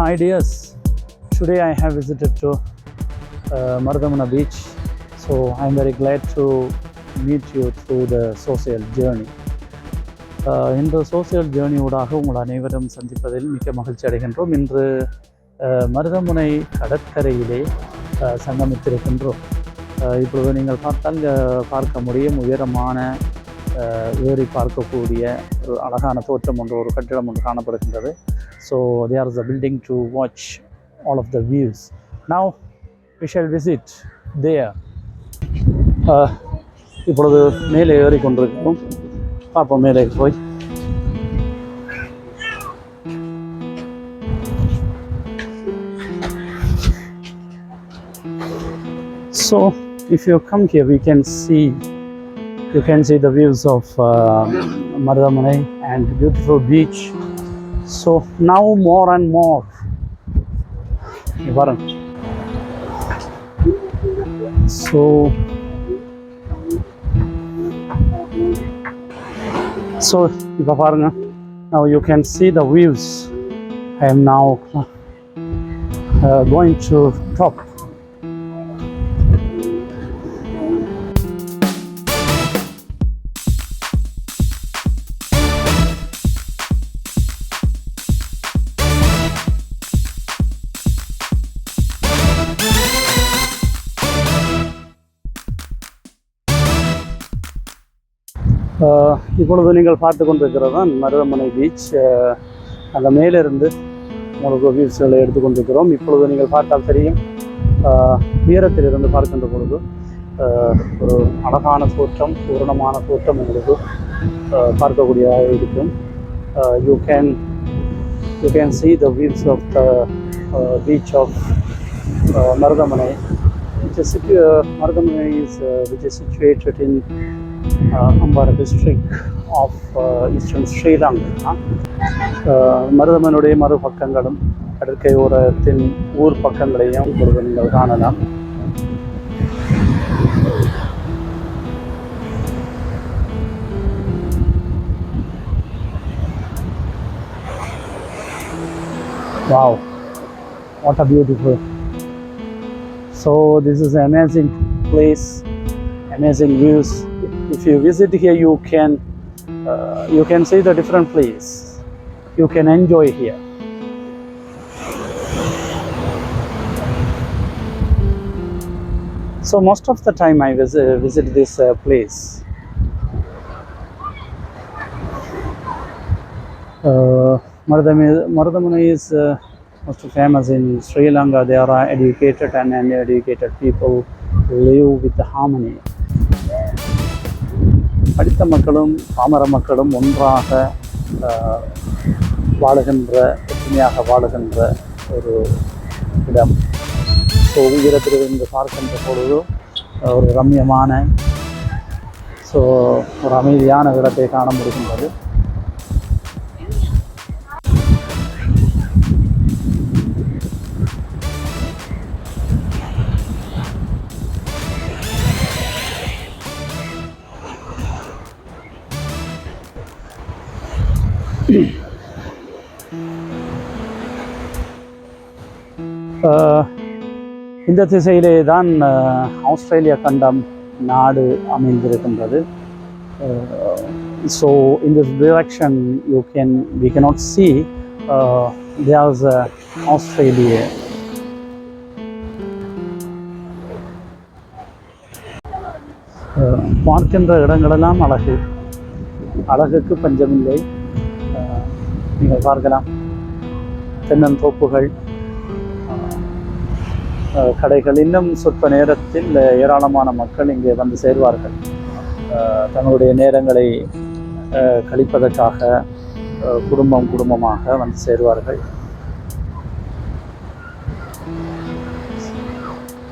Hi dears, today I have visited to uh, Mardamana beach. So I'm very glad to meet you through the social journey. Uh, இந்த social journey ஊடாக உங்கள் அனைவரும் சந்திப்பதில் மிக்க மகிழ்ச்சி அடைகின்றோம் இன்று மருதமுனை கடற்கரையிலே சங்கமித்திருக்கின்றோம் இப்பொழுது நீங்கள் பார்த்தால் பார்க்க முடியும் உயரமான ஏறி பார்க்கக்கூடிய ஒரு அழகான தோற்றம் ஒன்று ஒரு கட்டிடம் ஒன்று காணப்படுகின்றது So there is a building to watch all of the views now we shall visit there uh, இப்பொழுது மேலே ஏறி கொண்டிருக்கிறோம் பார்ப்போம் மேலே போய் So if you come here, we can see you can see the views of uh, Mardamane and beautiful beach. So now more and more. இங்க பாருங்க. So so இப்போ பாருங்க now you can see the views. I am now uh, going to இப்பொழுது நீங்கள் பார்த்து கொண்டிருக்கிறது தான் Maruthamunai beach அந்த மேலிருந்து உங்களுக்கு வியூஸ்களை எடுத்துக்கொண்டிருக்கிறோம் இப்பொழுது நீங்கள் பார்த்தால் தெரியும். உயரத்தில் இருந்து பார்க்கின்ற பொழுது ஒரு அழகான தோற்றம் பூரணமான தோற்றம் உங்களுக்கு பார்க்கக்கூடியதாக இருக்கும். You can you can see the wheels of the beach of Maruthamunai. Uh, is which is situ- uh, Ampara district of eastern Sri Lanka மருதமனுடைய மறுபக்கங்களும் கடற்கை ஓரத்தின் ஊர் பக்கங்களையும் இப்பொழுது நீங்கள் காணலாம் Wow, what a beautiful. So this is amazing amazing place, amazing. If you visit here, you can uh, you can see the different place. You can enjoy here. So most of the time I visit, visit this uh, place. Uh, is uh, most famous in Sri Lanka. There are educated and uneducated people live with harmony. படித்த மக்களும் பாமர மக்களும் ஒன்றாக வாழுகின்ற ஒற்றுமையாக வாழுகின்ற ஒரு இடம். ஸோ உயரத்திலிருந்து பார்க்கின்ற பொழுது ஒரு ரம்யமான ஸோ ஒரு அமைதியான இடத்தை காண முடிகின்றது. இந்த திசையிலே தான் ஆஸ்திரேலிய கண்டம் நாடு அமைந்திருக்கின்றது. ஸோ இந்த direction you can can we cannot see uh, Australia பார்க்கின்ற இடங்களெல்லாம் அழகு. அழகுக்கு பஞ்சமில்லை. நீங்கள் பார்க்கலாம். தென்னந்தோப்புகள் கடைகள். இன்னும் சொற்ப நேரத்தில் ஏராளமான மக்கள் இங்கே வந்து சேர்வார்கள். அஹ் தங்களுடைய நேரங்களை கழிப்பதற்காக குடும்பம் குடும்பமாக வந்து சேர்வார்கள்.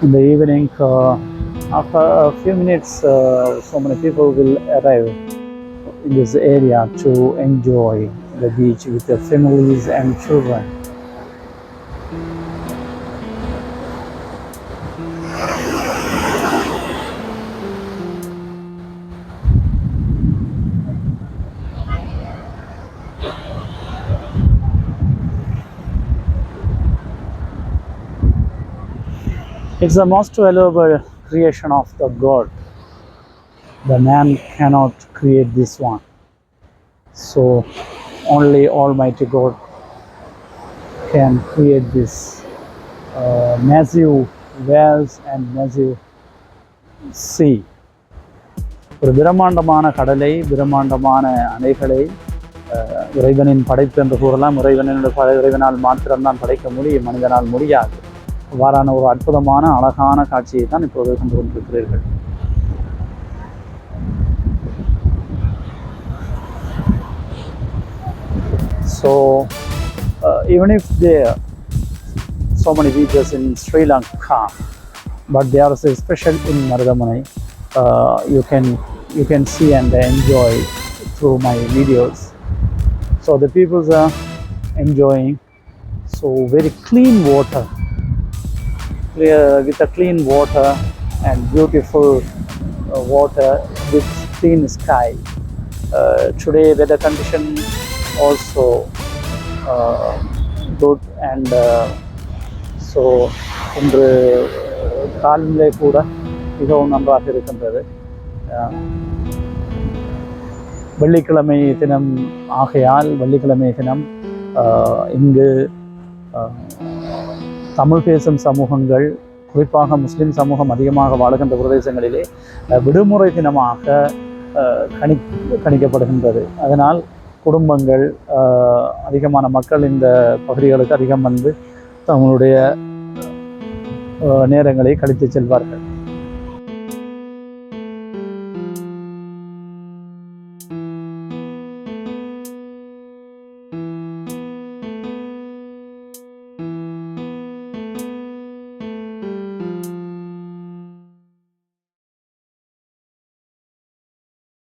In the evening, uh, after a few minutes, uh, so many people will arrive in this area to enjoy the beach with their families and children. It's the most valuable creation of the God. The man cannot create this one. So only Almighty God can create this uh, massive wells and massive sea. ஒரு பிரம்மாண்டமான கடலை பிரம்மாண்டமான அணைகளை இறைவனின் படைப்பு என்று கூறலாம். இறைவனின் படை- இறைவனால் மாத்திரம்தான் படைக்க முடியும் மனிதனால் முடியாது. அவ்வாறான ஒரு அற்புதமான அழகான காட்சியை தான் இப்போது கொண்டு கொண்டிருக்கிறீர்கள். So, uh, even if there are so many beaches in Sri Lanka, but there is a special in Maradamanai, uh, you can you can see and enjoy through my videos. So the people are enjoying so very clean water, clear with a clean water and beautiful uh, water with clean sky. Uh, today weather condition also uh, good and uh, so இன்று uh, காலநிலை கூட மிகவும் நன்றாக இருக்கின்றது. வெள்ளிக்கிழமை தினம் ஆகையால் வெள்ளிக்கிழமை தினம் uh, இங்கு uh, தமிழ் பேசும் சமூகங்கள் குறிப்பாக முஸ்லீம் சமூகம் அதிகமாக வாழுகின்ற பிரதேசங்களிலே விடுமுறை தினமாக கணி கணிக்கப்படுகின்றது. அதனால் குடும்பங்கள் அதிகமான மக்கள் இந்த பகுதிகளுக்கு அதிகம் வந்து தங்களுடைய நேரங்களை கழித்து செல்வார்கள்.